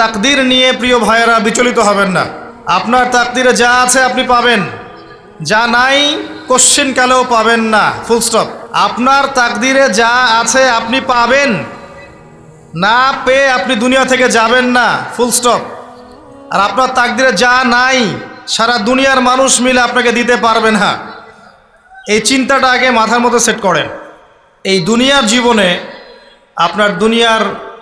তাকদির নিয়ে প্রিয় ভাইয়েরা বিচলিত হবেন না। আপনার তাকদিরে যা আছে আপনি পাবেন। যা নাই কোশ্চিন কালেও পাবেন না। ফুল স্টপ আপনার তাকদিরে যা আছে আপনি পাবেন। না পেয়ে আপনি দুনিয়া থেকে যাবেন না। ফুল স্টপ আর আপনার তাকদিরে যা নাই, সারা দুনিয়ার মানুষ মিলে আপনাকে দিতে পারবেন না। এই চিন্তাটা আগে মাথার মধ্যে সেট করেন। এই দুনিয়ার জীবনে আপনার দুনিয়ার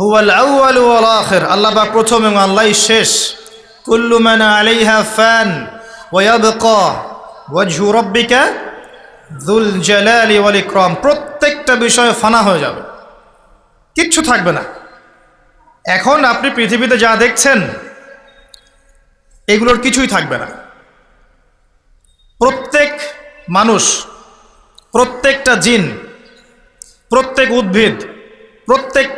হুয়াল আউয়াল ওয়াল আখির। আল্লাহ পাক প্রথম এবং আল্লাহই শেষ। কুল্লু মান আলাইহা ফান ওয়া ইয়াবকা ওয়াজহু রাব্বিকা যুল জালালি ওয়াল ইকরাম। প্রত্যেকটা বিষয় ফানা হয়ে যাবে। কিচ্ছু থাকবে না। এখন আপনি পৃথিবীতে যা দেখছেন, এগুলোর কিছুই থাকবে না। প্রত্যেক মানুষ, প্রত্যেকটা জিন, প্রত্যেক উদ্ভিদ, প্রত্যেক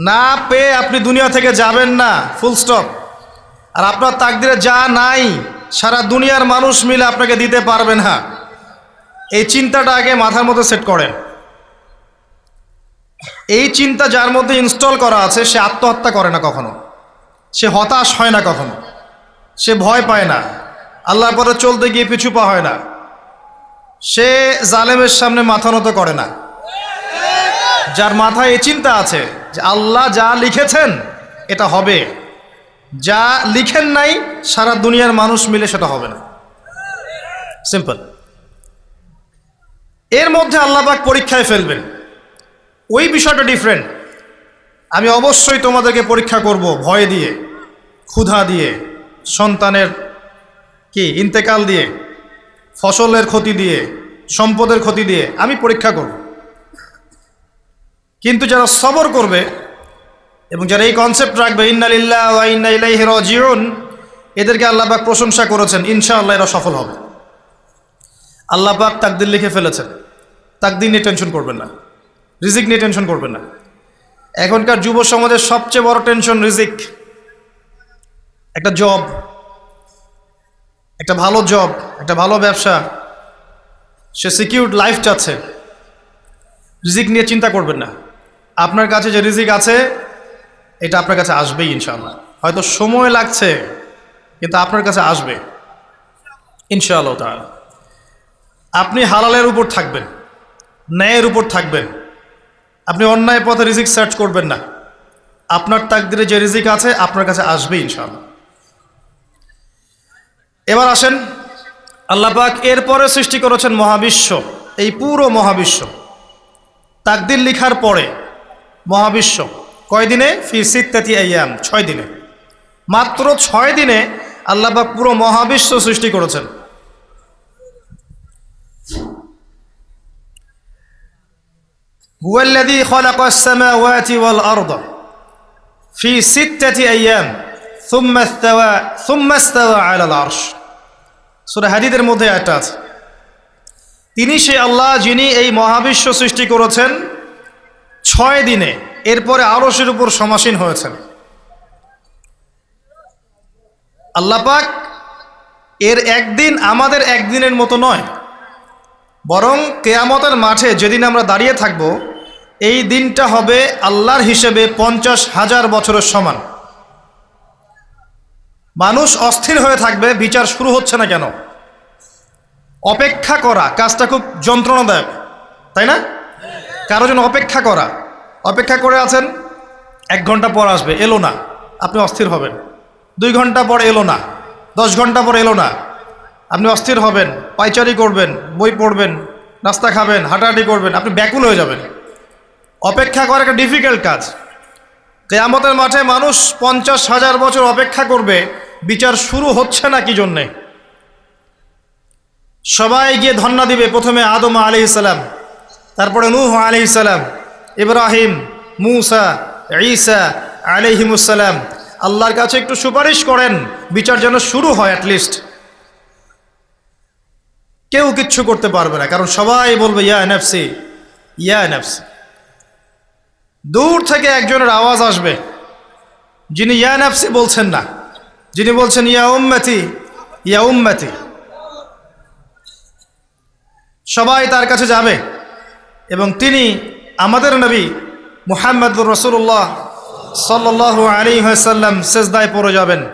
না পেয়ে আপনি দুনিয়া থেকে যাবেন না ফুল স্টপ আর আপনার তাকদিরে যা নাই, সারা দুনিয়ার মানুষ মিলে আপনাকে দিতে পারবেন না। এই চিন্তাটা আগে মাথার মধ্যে সেট করেন। এই চিন্তা যার মধ্যে ইনস্টল করা আছে, সে আত্মহত্যা করে না কখনো। সে হতাশ হয় না কখনো। সে ভয় পায় না। আল্লাহর পরে চলতে গিয়ে পিছু পা হয় না। সে জালেমের সামনে মাথা নত করে না। যার মাথায় এই চিন্তা আছে যে আল্লাহ যা লিখেছেন এটা হবে। যা লিখেন নাই, সারা দুনিয়ার মানুষ মিলে সেটা হবে না। সিম্পল এর মধ্যে আল্লাহবাক পরীক্ষায় ফেলবেন। ওই বিষয়টা ডিফারেন্ট আমি অবশ্যই তোমাদেরকে পরীক্ষা করব ভয় দিয়ে, ক্ষুধা দিয়ে, সন্তানের কি, ইন্তেকাল দিয়ে, ফসলের ক্ষতি দিয়ে, সম্পদের ক্ষতি দিয়ে আমি পরীক্ষা করব। কিন্তু যারা সবর করবে এবং যারা এই কনসেপ্ট রাখবে, ইন্নালিল্লাহ ইন্না এদেরকে আল্লাহ পাক প্রশংসা করেছেন, ইনশাআল্লাহ এরা সফল হবে। আল্লাহ পাক তাকদির লিখে ফেলেছেন। তাকদির নিয়ে টেনশন করবেন না। রিজিক নিয়ে টেনশন করবেন না। এখনকার যুব সমাজের সবচেয়ে বড় টেনশন রিজিক। একটা জব একটা ভালো জব একটা ভালো ব্যবসা। সে সিকিউরড লাইফ চাচ্ছে। রিজিক নিয়ে চিন্তা করবেন না। আপনার কাছে যে রিজিক আছে, এটা আপনার কাছে আসবেই ইনশাআল্লাহ। হয়তো সময় লাগছে, কিন্তু আপনার কাছে আসবে। ইনশাআল্লাহ তাআলা। আপনি হালালের উপর থাকবেন, ন্যায়ের উপর থাকবেন। আপনি অন্যায় পথে রিজিক সার্চ করবেন না। আপনার তাকদিরে যে রিজিক আছে, আপনার কাছে আসবে ইনশাআল্লাহ। এবার আসেন, আল্লাহ পাক এরপরে সৃষ্টি করেছেন মহাবিশ্ব, এই পুরো মহাবিশ্ব। তাকদির লিখার পরে মহাবিশ্ব। কয় দিনে ফি সিত্তাতি আয়াম ছয় দিনে মাত্র ছয় দিনে আল্লাহবাক পুরো মহাবিশ্ব সৃষ্টি করেছেন। হুয়াল্লাযী ফি মধ্যে একটা আছে। তিনি সে আল্লাহ যিনি এই মহাবিশ্ব সৃষ্টি করেছেন ছয় দিনে এরপরে আরশের উপর সমাসীন হয়েছেন। আল্লাহ পাক এর একদিন আমাদের একদিনের মতো নয়, বরং কেয়ামতের মাঠে যেদিন আমরা দাঁড়িয়ে থাকব, এই দিনটা হবে আল্লাহর হিসেবে পঞ্চাশ হাজার বছরের সমান। মানুষ অস্থির হয়ে থাকবে, বিচার শুরু হচ্ছে না কেন? অপেক্ষা করা কাজটা খুব যন্ত্রণাদায়ক, তাই না? কারও জন্য অপেক্ষা করা। অপেক্ষা করে আছেন, এক ঘণ্টা পর আসবে, এলো না। আপনি অস্থির হবেন। দুই ঘণ্টা পর এলো না। দশ ঘণ্টা পর এলো না। আপনি অস্থির হবেন পাইচারি করবেন, বই পড়বেন, নাস্তা খাবেন, হাঁটাহাঁটি করবেন, আপনি ব্যাকুল হয়ে যাবেন। অপেক্ষা করা একটা ডিফিকাল্ট কাজ। কেয়ামতের মাঠে মানুষ পঞ্চাশ হাজার বছর অপেক্ষা করবে, বিচার শুরু হচ্ছে না কি জন্যে? সবাই গিয়ে ধন্না দিবে প্রথমে আদম আলি ইসালাম তারপরে নূহ আলি ইসালাম ইব্রাহিম, মুসা, ঈসা আলিহিমুসালাম আল্লাহর কাছে একটু সুপারিশ করেন, বিচার যেন শুরু হয় অ্যাটলিস্ট কেউ কিচ্ছু করতে পারবে না, কারণ সবাই বলবে, ইয়া এনএফসি ইয়া এনএফসি দূর থেকে একজনের আওয়াজ আসবে, যিনি ইয়া এনএফসি বলছেন না। যিনি বলছেন, ইয়া উম্মতি ইয়া উম্মতি। সবাই তার কাছে যাবে। এবং তিনি আমাদের নবী মুহাম্মদুর রসুল্লাহ সাল্লাহ আলী সাল্লাম সেজদায় পড়ে যাবেন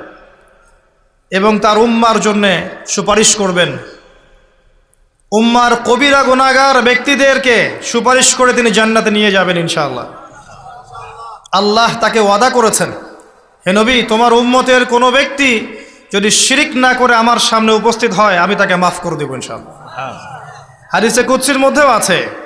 এবং তার উম্মার জন্যে সুপারিশ করবেন। উম্মার কবিরা গুণাগার ব্যক্তিদেরকে সুপারিশ করে তিনি জান্নাতে নিয়ে যাবেন ইনশাআল্লাহ। আল্লাহ তাকে ওয়াদা করেছেন হে নবী তোমার উম্মতের কোনো ব্যক্তি যদি শিরিক না করে আমার সামনে উপস্থিত হয় আমি তাকে মাফ করে দেবো ইনশাআল্লাহ। হাদিসে কুৎসির মধ্যেও আছে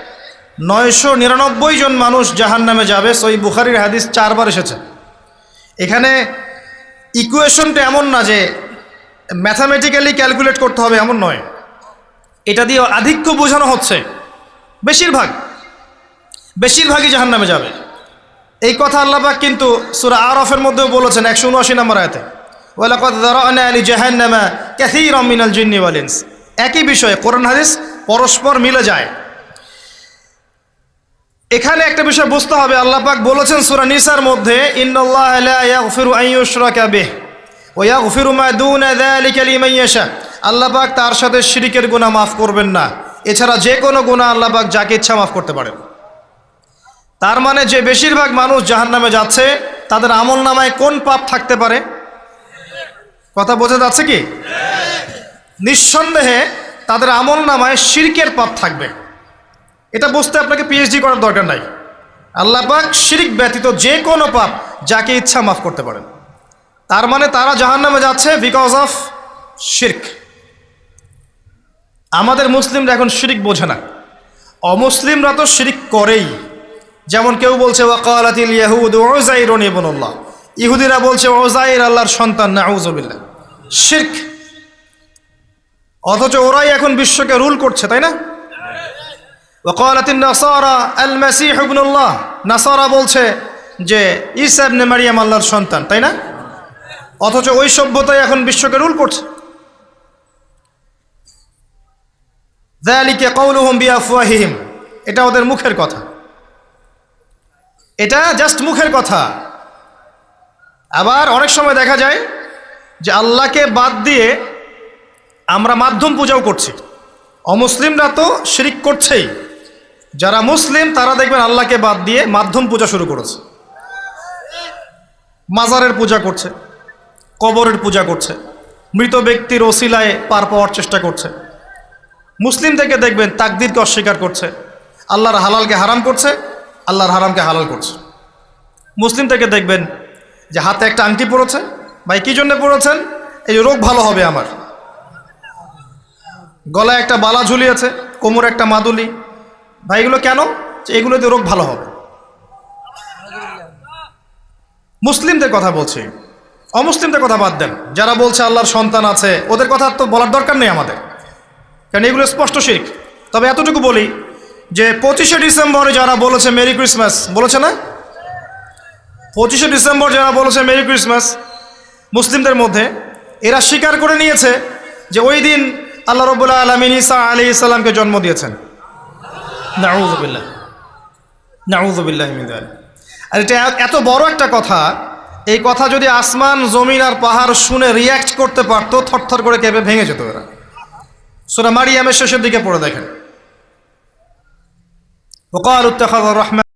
নয়শো নিরানব্বই জন মানুষ জাহান নামে যাবে। সই বুখারির হাদিস চারবার এসেছে। এখানে ইকুয়েশনটা এমন না যে ম্যাথামেটিক্যালি ক্যালকুলেট করতে হবে, এমন নয়। এটা দিয়ে আধিক্য বোঝানো হচ্ছে। বেশিরভাগ, বেশিরভাগই জাহান নামে যাবে। এই কথা আল্লাহবাক কিন্তু সুরা আরফের মধ্যেও বলেছেন, একশো উনআশি নম্বর আয়তে। আলি জাহান্নামা কাসীরাম মিনাল জিন্নি ওয়াল ইনস। একই বিষয়ে কোরআন হাদিস পরস্পর মিলে যায়। এখানে একটা বিষয় বুঝতে হবে, আল্লাহ পাক বলেছেন সূরা নিসার মধ্যে আল্লাহ পাক তার সাথে শিরিকের গুনাহ মাফ করবেন না। এছাড়া যে কোনো গুনাহ আল্লাহ পাক যাকে ইচ্ছা মাফ করতে পারেন। তার মানে যে বেশিরভাগ মানুষ জাহান্নামে যাচ্ছে, তাদের আমল নামায় কোন পাপ থাকতে পারে? কথা বোঝা যাচ্ছে কি? নিঃসন্দেহে তাদের আমল নামায় শিরকের পাপ থাকবে। এটা বুঝতে আপনাকে পিএইচডি করার দরকার নাই। আল্লাহ পাক শিরিক ব্যতীত যে কোনো পাপ যাকে ইচ্ছা মাফ করতে পারেন। তার মানে তারা জাহান্নামে যাচ্ছে বিকজ অফ শির্ক আমাদের মুসলিমরা এখন শিরিক বোঝে না। অমুসলিমরা তো শিরিক করেই। যেমন কেউ বলছে ওয়াকালাতিল ইয়াহুদ ওজাইরন ইবনুল্লাহ। ইহুদিরা বলছে ওজাইর আল্লাহর সন্তান নাউজুবিল্লাহ শিরক। অথচ ওরাই এখন বিশ্বকে রুল করছে, তাই না? ওয়াকালাতিন নাসারা আল মাসিহ ইবনুল্লাহ নাসারা বলছে যে, ঈসা ইবনে মারিয়াম আল্লাহর সন্তান, তাই না? অথচ ওই সভ্যতাই এখন বিশ্বকে রুল করছে। যালিকে কৌলুহুম বিআফওয়াহিহিম। এটা ওদের মুখের কথা। এটা জাস্ট মুখের কথা। আবার অনেক সময় দেখা যায় যে আল্লাহকে বাদ দিয়ে আমরা মাধ্যম পূজাও করছি। অমুসলিমরা তো শিরিক করছেই। যারা মুসলিম, তারা দেখবেন আল্লাহকে বাদ দিয়ে মাধ্যম পূজা শুরু করেছে। মাজারের পূজা করছে, কবরের পূজা করছে, মৃত ব্যক্তির ওসিলায় পার পাওয়ার চেষ্টা করছে। মুসলিম থেকে দেখবেন তাকদিরকে অস্বীকার করছে, আল্লাহর হালালকে হারাম করছে, আল্লাহর হারামকে হালাল করছে। মুসলিম থেকে দেখবেন যে হাতে একটা আংটি পড়েছে ভাই, কী জন্য পড়েছেন এই রোগ ভালো হবে আমার। গলায় একটা বালা ঝুলিয়েছে, কোমর একটা মাদুলি ভাই, এগুলো কেন? এগুলোতে রোগ ভালো হবে। মুসলিমদের কথা বলছি। অমুসলিমদের কথা বাদ দেন। যারা বলছে আল্লাহর সন্তান আছে, ওদের কথা তো বলার দরকার নেই আমাদের। কারণ এগুলো স্পষ্ট শিখ। তবে এতটুকু বলি যে, পঁচিশে ডিসেম্বরে যারা বলেছে মেরি ক্রিসমাস, বলেছে না? পঁচিশে ডিসেম্বর যারা বলেছে মেরি ক্রিসমাস, মুসলিমদের মধ্যে, এরা স্বীকার করে নিয়েছে যে ওই দিন আল্লাহ রবুল্লাহ আলমিন ইসা আলি ইসাল্লামকে জন্ম দিয়েছেন। নাউজবিল্লাহ মিদাল আর এটা এত বড় একটা কথা, এই কথা যদি আসমান, জমিন আর পাহাড় শুনে রিয়্যাক্ট করতে পারতো, থরথর করে কেঁপে ভেঙে যেত এরা। সোনা মারিয়ামের শেষের দিকে পড়ে দেখেন। ওকাল উত্তাখাদ রহমান